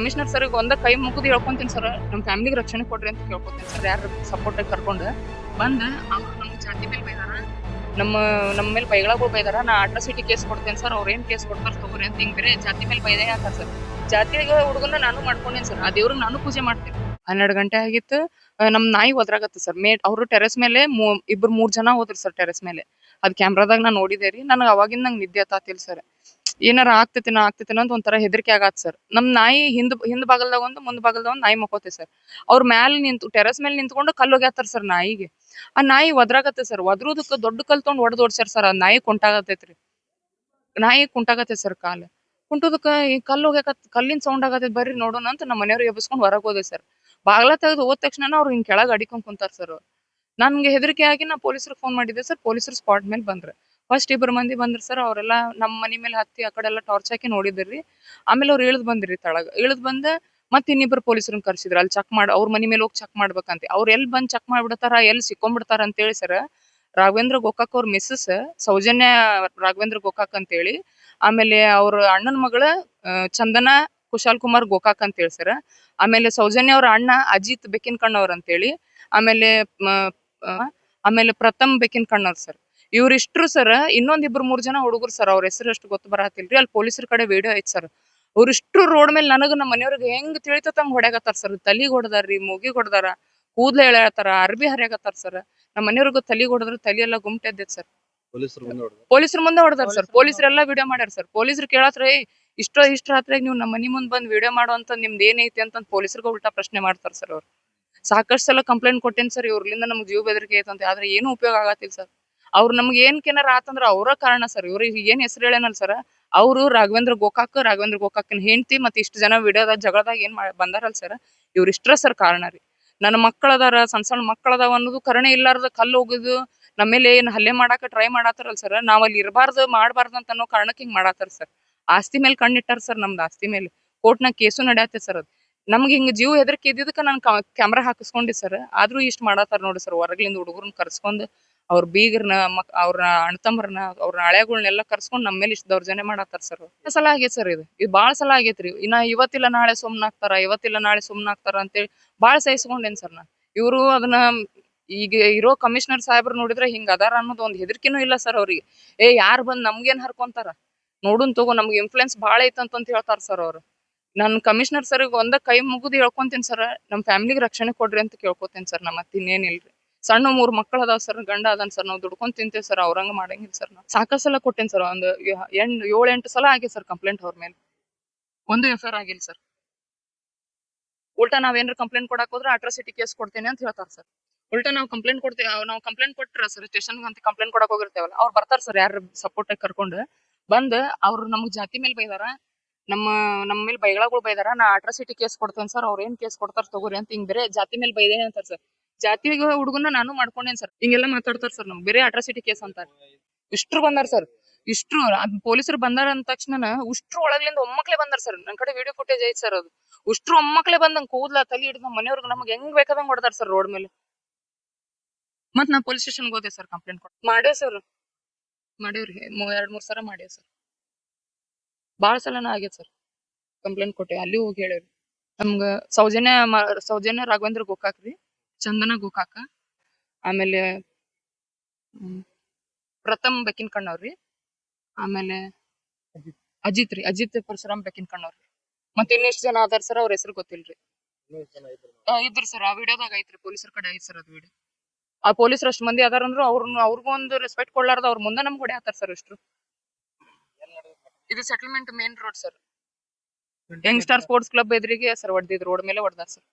Commissioner sir ಒಂದ ಕೈ ಮುಗಿದು ಹೇಳ್ಕೊಂತೀನಿ ಸರ್ ನಮ್ಮ ಫ್ಯಾಮಿಲಿಗೆ ರಕ್ಷಣೆ ಕೊಡ್ರಿ ಅಂತ ಕೇಳ್ಕೊತೀನಿ ಸರ್ ಯಾರು ಸಪೋರ್ಟ್ ಕರ್ಕೊಂಡು ಬಂದ ಅವ್ರು ನಮ್ಮ ಜಾತಿ ಮೇಲೆ ಬೈದಾರ, ನಮ್ಮ ನಮ್ಮ ಮೇಲೆ ಬೈಗಳಗಳು ಬೈದಾರ. ನಾ ಅಟ್ರಾಸಿಟಿ ಕೇಸ್ ಕೊಡ್ತೇನೆ ಸರ್ ಏನ್ ಕೇಸ್ ಕೊಡ್ತಾರ ತಗೋರಿ ಅಂತ ಹಿಂಗೆ ಬೇರೆ ಜಾತಿ ಮೇಲೆ ಬೈದೆ ಅಂತ ಸರ್ ಜಾತಿಯಾಗ ಹುಡುಗನ ನಾನು ಮಾಡ್ಕೊಂಡೇನಿ ಸರ್ ಆ ದೇವ್ರಿಗೆ ನಾನು ಪೂಜೆ ಮಾಡ್ತೀನಿ. ಹನ್ನೆರಡು ಗಂಟೆ ಆಗಿತ್ತು. ನಮ್ಮ ನಮ್ ನಾಯಿ ಒದ್ರಾಗತ್ತೆ ಸರ್ ಮೇ, ಅವರು ಟೆರೆಸ್ ಮೇಲೆ ಮೂ- ಇಬ್ರು ಮೂರ್ ಜನ ಹೋದ್ರಿ ಸರ್ ಟೆರೆಸ್ ಮೇಲೆ. ಅದ್ ಕ್ಯಾಮ್ರಾದಾಗ ನಾನು ನೋಡಿದೆ ರೀ. ನನಗೆ ಅವಾಗಿಂದ ನಂಗೆ ನಿದ್ದೆ ಹತ್ತಾತಿಲ್ಲ ಸರ್ ಏನಾರ ಆಗ್ತೈತಿನ ಆಗ್ತೈತಿನ ಅಂತ ಒಂಥರ ಹೆದರಿಕೆ ಆಗತ್ ಸರ್ ನಮ್ ನಾಯಿ ಹಿಂದ್ ಹಿಂದ್ ಬಾಗಲ್ದಾಗ ಒಂದು, ಮುಂದ್ ಬಾಗಲ್ದಾಗ ಒಂದು ನಾಯಿ ಮಕ್ಕೋತೆ ಸರ್ ಅವ್ರ ಮ್ಯಾಲ ನಿಂತು ಟೆರಸ್ ಮೇಲೆ ನಿಂತ್ಕೊಂಡು ಕಲ್ಲು ಹೋಗ್ಯಾತಾರ ಸರ್ ನಾಯಿಗೆ. ಆ ನಾಯಿ ಒದ್ರಾಗತ್ತೆ ಸರ್ ಒದ್ರೋದಕ್ಕೆ ದೊಡ್ಡ ಕಲ್ ತೊಗೊಂಡ್ ಹೊಡೆದ್ ಓಡ್ಸ್ಯಾರ ಸರ್ ಆ ನಾಯಿ ಕುಂಟಾಗತೈತ್ರಿ ನಾಯಿ ಕುಂಟಾಗತ್ತೆ ಸರ್ ಕಾಲ. ಕುಂಟುದಕ್ಕ ಈ ಕಲ್ಲು ಹೋಗ್ಯಾಕತ್, ಕಲ್ಲಿನ ಸೌಂಡ್ ಆಗತೈತಿ ಬರ್ರಿ ನೋಡೋಣ ಅಂತ ನಮ್ಮ ಮನೆಯವ್ರು ಎಬ್ಬಿಸ್ಕೊಂಡು ಹೊರಗ್ ಹೋದೆ ಸರ್ ಬಾಗ್ಲ ತೆಗೆದು ಹೋದ ತಕ್ಷಣ ಅವ್ರು ಹಿಂಗ್ ಕೆಳಗ್ ಅಡಿಕೊಂಡ್ ಕುಂತಾರ ಸರ್ ನನ್ಗೆ ಹೆದರಿಕೆ ಆಗಿ ನಾ ಪೊಲೀಸರಿಗೆ ಫೋನ್ ಮಾಡಿದ್ದೆ ಸರ್ ಪೊಲೀಸರು ಸ್ಪಾಟ್ ಮೇಲೆ ಬಂದ್ರು. ಫಸ್ಟ್ ಇಬ್ಬರು ಮಂದಿ ಬಂದ್ರು ಸರ್ ಅವರೆಲ್ಲ ನಮ್ಮ ಮನೆ ಮೇಲೆ ಹತ್ತಿ ಆ ಕಡೆ ಎಲ್ಲ ಟಾರ್ಚ್ ಹಾಕಿ ನೋಡಿದ್ರಿ. ಆಮೇಲೆ ಅವ್ರು ಇಳಿದು ಬಂದ್ರಿ ತಳಗ. ಇಳಿದು ಬಂದ ಮತ್ತೆ ಇನ್ನಿಬ್ರು ಪೊಲೀಸರನ್ನ ಕರ್ಸಿದ್ರು. ಅಲ್ಲಿ ಚೆಕ್ ಮಾಡಿ, ಅವ್ರ ಮನೆ ಮೇಲೆ ಹೋಗಿ ಚೆಕ್ ಮಾಡ್ಬೇಕಂತ. ಅವ್ರು ಎಲ್ಲಿ ಬಂದ್ ಚೆಕ್ ಮಾಡ್ಬಿಡ್ತಾರ ಎಲ್ಲಿ ಸಿಕ್ಕೊಂಡ್ಬಿಡ್ತಾರ ಅಂತೇಳಿ ಸರ್ ರಾಘವೇಂದ್ರ ಗೋಕಾಕ್ ಅವ್ರ ಮಿಸ್ಸಸ್ ಸೌಜನ್ಯ ರಾಘವೇಂದ್ರ ಗೋಕಾಕ್ ಅಂತೇಳಿ. ಆಮೇಲೆ ಅವ್ರ ಅಣ್ಣನ ಮಗಳ ಚಂದನ ಕುಶಾಲ್ ಕುಮಾರ್ ಗೋಕಾಕ್ ಅಂತ ಹೇಳಿ ಸರ್ ಆಮೇಲೆ ಸೌಜನ್ಯ ಅವ್ರ ಅಣ್ಣ ಅಜಿತ್ ಬೆಕ್ಕಿನ ಕಣ್ಣವ್ರ ಅಂತೇಳಿ. ಆಮೇಲೆ ಆಮೇಲೆ ಪ್ರಥಮ್ ಬೆಕ್ಕಿನ ಕಣ್ಣವ್ರ ಸರ್ ಇವ್ರಿಷ್ಟ್ರು ಸರ್ ಇನ್ನೊಂದ್ ಇಬ್ರು ಮೂರ್ ಜನ ಹುಡುಗರು ಸರ್ ಅವ್ರ ಹೆಸರು ಅಷ್ಟು ಗೊತ್ತು ಬರಹತ್ತಿಲ್ರಿ. ಅಲ್ಲಿ ಪೊಲೀಸರ ಕಡೆ ವಿಡಿಯೋ ಐತ್ ಸರ್ ಅವ್ರಿಷ್ಟ್ರು ರೋಡ್ ಮೇಲೆ ನನಗ ನಮ್ಮ ಮನೆಯವ್ರಿಗೆ ಹೆಂಗ್ ತಿಳಿತಂಗ್ ಹೊಡ್ಯಾಕತ್ತಾರ ಸರ್ ತಲಿಗ್ ಹೊಡ್ದಾರ್ರಿ ಮೂಗಿಗ್ ಹೊಡ್ದಾರ ಕೂದ್ಲ ಎಳ್ಯಾತಾರ ಅರ್ಬಿ ಹರಿಯಾಕತ್ತಾರ ಸರ್ ನಮ್ಮ ಮನೆಯವ್ರಿಗೂ ತಲಿಗ್ ಹೊಡೆದ್ರ ತಲಿ ಎಲ್ಲ ಗುಮ್ಟ ಅದೇ ಸರ್ ಪೊಲೀಸರು ಮುಂದೆ ಹೊಡೆದ್ರು? ಸರ್ ಪೊಲೀಸರೆಲ್ಲ ವಿಡಿಯೋ ಮಾಡ್ಯಾರ ಸರ್ ಪೊಲೀಸರು ಕೇಳತ್ರ ಏ ಇಷ್ಟೋ ಇಷ್ಟ ರಾತ್ರಿ ನೀವು ನಮ್ಮ ಮನಿ ಮುಂದ್ ಬಂದ್ ವಿಡಿಯೋ ಮಾಡುವಂತ ನಿಮ್ದು ಏನೈತಿ ಅಂತ ಪೊಲೀಸರಿಗೆ ಉಲ್ಟಾ ಪ್ರಶ್ನೆ ಮಾಡ್ತಾರ ಸರ್ ಅವ್ರು. ಸಾಕಷ್ಟು ಸಲ ಕಂಪ್ಲೇಂಟ್ ಕೊಟ್ಟೇನ್ ಸರ್ ಇವ್ರಲಿಂದ ನಮ್ಗೆ ಜೀವ ಬೆದರಿಕೆ ಐತಂತ. ಆದ್ರೆ ಏನು ಉಪಯೋಗ ಆಗತ್ತಿಲ್ಲ ಸರ್ ಅವ್ರು ನಮ್ಗೆ ಏನ್ ಆತಂದ್ರ ಅವರ ಕಾರಣ ಸರ್. ಇವ್ರಿಗೆ ಏನ್ ಹೆಸರು ಹೇಳೇನಲ್ ಸರ್. ಅವರು ರಾಘವೇಂದ್ರ ಗೋಕಾಕ್, ರಾಘವೇಂದ್ರ ಗೋಕಾಕನ್ ಹೆಂಡತಿ ಮತ್ತೆ ಇಷ್ಟು ಜನ ವಿಡಿಯೋದಾಗ ಜಗಳದಾಗ ಏನ್ ಬಂದಾರಲ್ ಸರ್. ಇವ್ರ ಇಷ್ಟ್ರ ಸರ್ ಕಾರಣ ರೀ. ನನ್ನ ಮಕ್ಕಳದಾರ ಸಣ್ಣ ಸಣ್ಣ ಮಕ್ಕಳದಾವ ಅನ್ನೋದು ಕರುಣೆ ಇಲ್ಲಾರ್ದ ಕಲ್ಲು ಹೋಗುದು ನಮ್ಮ ಮೇಲೆ ಏನ್ ಹಲ್ಲೆ ಮಾಡಾಕ ಟ್ರೈ ಮಾಡತ್ತಾರಲ್ ಸರ್. ನಾವ್ ಅಲ್ಲಿ ಇರಬಾರ್ದು, ಮಾಡಬಾರ್ದು ಅಂತ ಅನ್ನೋ ಕಾರಣಕ್ಕೆ ಹಿಂಗ್ ಮಾಡತ್ತಾರ ಸರ್. ಆಸ್ತಿ ಮೇಲೆ ಕಣ್ಣಿಟ್ಟಾರ ಸರ್ ನಮ್ದು ಆಸ್ತಿ ಮೇಲೆ. ಕೋರ್ಟ್ನಾಗ ಕೇಸು ನಡೆಯತ್ತೆ ಸರ್ ಅದು. ನಮ್ಗೆ ಹಿಂಗ್ ಜೀವ ಹೆದರಿಕೆ ಇದ್ದಿದ್ದಕ್ಕೆ ನಾನು ಕ್ಯಾಮ್ರಾ ಹಾಕಿಸ್ಕೊಂಡಿ ಸರ್. ಆದ್ರೂ ಇಷ್ಟ ಮಾಡತ್ತಾರ ನೋಡಿ ಸರ್. ಹೊರಗ್ಲಿಂದ ಹುಡುಗರನ್ನ ಕರ್ಸ್ಕೊಂಡ್ ಅವ್ರ ಬೀಗರ್ನ ಮಕ್ ಅವ್ರ ಅಣ್ತಂಬ್ರನ್ನ ಅವ್ರ ಹಳೆಗಳನ್ನೆಲ್ಲ ಕರ್ಸ್ಕೊಂಡ್ ನಮ್ಮ ಮೇಲೆ ಇಷ್ಟ ದೌರ್ಜನ್ಯ ಮಾಡತ್ತಾರ ಸರ್ ಸಲ ಆಗೈತೆ ಸರ್ ಇದು. ಇದು ಬಾಳ ಸಲ ಆಗೈತ್ರಿ. ಇನ್ನ ಇವತ್ತಿಲ್ಲ ನಾಳೆ ಸುಮ್ನಾಗ್ತಾರ ಇವತ್ತಿಲ್ಲ ನಾಳೆ ಸುಮ್ನಾಗ್ತಾರ ಅಂತೇಳಿ ಬಾಳ ಸಹಿಸ್ಕೊಂಡೇನ್ ಸರ್ ನಾ ಇವರು ಅದನ್ನ ಈಗ ಇರೋ ಕಮಿಷನರ್ ಸಾಹೇಬ್ರು ನೋಡಿದ್ರೆ ಹಿಂಗ ಅದಾರ ಅನ್ನೋದು ಒಂದ್ ಹೆದರಿಕೆನೂ ಇಲ್ಲ ಸರ್ ಅವ್ರಿಗೆ. ಏ, ಯಾರು ಬಂದ್ ನಮ್ಗೇನ್ ಹರ್ಕೊಂತಾರ? ನೋಡುನ್ ತಗೋ, ನಮ್ಗೆ ಇನ್ಫ್ಲುಯೆನ್ಸ್ ಐತಂತ ಅಂತ ಹೇಳ್ತಾರ ಸರ್ ಅವ್ರು. ನಾನು ಕಮಿಷನರ್ ಸರ್ಗೆ ಒಂದ ಕೈ ಮುಗಿದು ಹೇಳ್ಕೊಂತೀನಿ ಸರ್ ನಮ್ಮ ಫ್ಯಾಮಿಲಿಗೆ ರಕ್ಷಣೆ ಕೊಡ್ರಿ ಅಂತ ಕೇಳ್ಕೊತೀನಿ ಸರ್ ನಮ್ಮ ಇನ್ನೇನಿಲ್ರಿ ಸಣ್ಣ ಮೂರ್ ಮಕ್ಕಳು ಅದಾವ ಸರ್, ಗಂಡ ಅದಾನ ಸರ್, ನಾವು ದುಡ್ಕೊಂಡ್ ತಿಂತೇವೆ ಸರ್ ಅವ್ರಂಗ ಮಾಡಂಗಿಲ್ಲ ಸರ್ ನಾವು. ಸಾಕಷ್ಟು ಸಲ ಕೊಟ್ಟೇನಿ ಸರ್, ಒಂದು ಎಂಟು ಏಳು ಎಂಟು ಸಲ ಆಗಿದೆ ಸರ್ ಕಂಪ್ಲೇಂಟ್ ಅವ್ರ ಮೇಲೆ. ಒಂದು ಎಫ್ ಆರ್ ಆಗಿಲ್ಲ ಸರ್. ಉಲ್ಟಾ ನಾವೇನ್ರ ಕಂಪ್ಲೇಂಟ್ ಕೊಡಕ್ ಹೋದ್ರೆ ಅಟ್ರಾಸಿಟಿ ಕೇಸ್ ಕೊಡ್ತೇನೆ ಅಂತ ಹೇಳ್ತಾರ ಸರ್. ಉಲ್ಟಾ ನಾವು ಕಂಪ್ಲೇಂಟ್ ಕೊಡ್ತೇವೆ ನಾವು ಕಂಪ್ಲೇಂಟ್ ಕೊಟ್ರ ಸರ್ ಸ್ಟೇಷನ್ ಅಂತ ಕಂಪ್ಲೇಂಟ್ ಕೊಡಕ್ ಹೋಗಿರ್ತೇವಲ್ಲ, ಅವ್ರು ಬರ್ತಾರೆ ಸರ್ ಯಾರು ಸಪೋರ್ಟ್ ಕರ್ಕೊಂಡು. ಬಂದು ಅವ್ರು ನಮಗ್ ಜಾತಿ ಮೇಲೆ ಬೈದಾರ, ನಮ್ಮ ನಮ್ಮ ಮೇಲೆ ಬೈಗಳಗಳು ಬೈದಾರ, ನಾ ಅಟ್ರಾಸಿಟಿ ಕೇಸ್ ಕೊಡ್ತೇನೆ ಸರ್, ಅವ್ರ ಏನ್ ಕೇಸ್ ಕೊಡ್ತಾರ ತಗೋರಿ ಅಂತ ಹಿಂಗ್ ಬೇರೆ ಜಾತಿ ಮೇಲೆ ಬೈದೇನೆ ಅಂತಾರ ಸರ್. ಜಾತಿಗೆ ಹುಡುಗನ ನಾನು ಮಾಡ್ಕೊಂಡೇನ್ ಸರ್ ಹಿಂಗೆಲ್ಲ ಮಾತಾಡ್ತಾರ ಸರ್ ನಮ್ಗೆ. ಬೇರೆ ಅಟ್ರಾಸಿಟಿ ಕೇಸ್ ಅಂತಾರೆ ಇಷ್ಟ್ರು ಬಂದಾರ ಸರ್ ಇಷ್ಟ್ರು ಅದ್ ಪೊಲೀಸರು ಬಂದಾರ ಅಂದ ತಕ್ಷಣ ಉಷ್ಟ್ರು ಒಳಗ್ಲಿಂದ ಒಮ್ಮಕ್ಲೆ ಬಂದಾರ ಸರ್ ನನ್ ಕಡೆ ವಿಡಿಯೋ ಫುಟೇಜ್ ಐತ್ ಸರ್ ಅದು. ಉಷ್ಟ್ರು ಒಮ್ಮಕ್ಲೆ ಬಂದಂಗ್ ಕೂದ್ಲ ತಲೆ ಹಿಡಿದು ನಮ್ಮ ಮನೆಯವ್ರಿಗೆ ನಮ್ಗೆ ಹೆಂಗ್ ಬೇಕಾದಂಗ್ ಹೊಡೆದಾರ ಸರ್ ರೋಡ್ ಮೇಲೆ. ಮತ್ ನಾ ಪೊಲೀಸ್ ಸ್ಟೇಷನ್ ಹೋದೆ ಸರ್ ಕಂಪ್ಲೇಂಟ್ ಕೊಟ್ಟು ಮಾಡೇವ್ ಸರ್ ಮಾಡೇವ್ರಿ ಎರಡ್ ಮೂರ್ ಸಲ ಮಾಡೇವ್ ಸರ್ ಬಾಳ ಸಲನ ಆಗೇತ್ ಸರ್ ಕಂಪ್ಲೇಂಟ್ ಕೊಟ್ಟೆ. ಅಲ್ಲಿ ಹೋಗಿ ಹೇಳೇವ್ರಿ ನಮ್ಗ ಸೌಜನ್ಯ ಸೌಜನ್ಯ ರಾಘವೇಂದ್ರ ಗೋಕಾಕ್ ರೀ ಚಂದನ ಗೋಕಾಕ ಆಮೇಲೆ ಪ್ರಥಮ್ ಬೆಕ್ಕಿನ ಕಣ್ಣವ್ರಿ ಆಮೇಲೆ ಅಜಿತ್ ರೀ ಅಜಿತ್ ಪರಶುರಾಮ್ ಬೆಕ್ಕಿನ ಕಣ್ಣವ್ರಿ ಮತ್ತೆ ಇನ್ನೆಷ್ಟ್ ಜನ ಅದಾರ ಸರ್ ಅವ್ರ ಹೆಸರು ಗೊತ್ತಿಲ್ರಿ? ಇದ್ರು ಸರ್ ಆ ವಿಡಿಯೋದಾಗ ಐತ್ರಿ ಪೊಲೀಸರ ಕಡೆ ಐತ್ ಸರ್ ಅದು ವಿಡಿಯೋ ಆ ಪೊಲೀಸರು ಅಷ್ಟ್ ಮಂದಿ ಅದಾರ ಅಂದ್ರು ಅವ್ರನ್ನ ಅವ್ರಿಗೂ ಒಂದು ರೆಸ್ಪೆಕ್ಟ್ ಕೊಡ್ಲಾರ್ದ ಅವ್ರ ಮುಂದೆ ನಮ್ಗೆ ಹೊಡ್ಯಾತಾರ ಸರ್ ಇಷ್ಟು ಇದು settlement main road sir. Young star sports club ಎದುರಿಗೆ ಸರ್ ಹೊಡೆದಿದ್ರು ರೋಡ್ ಮೇಲೆ ಹೊಡೆದಾರ ಸರ್.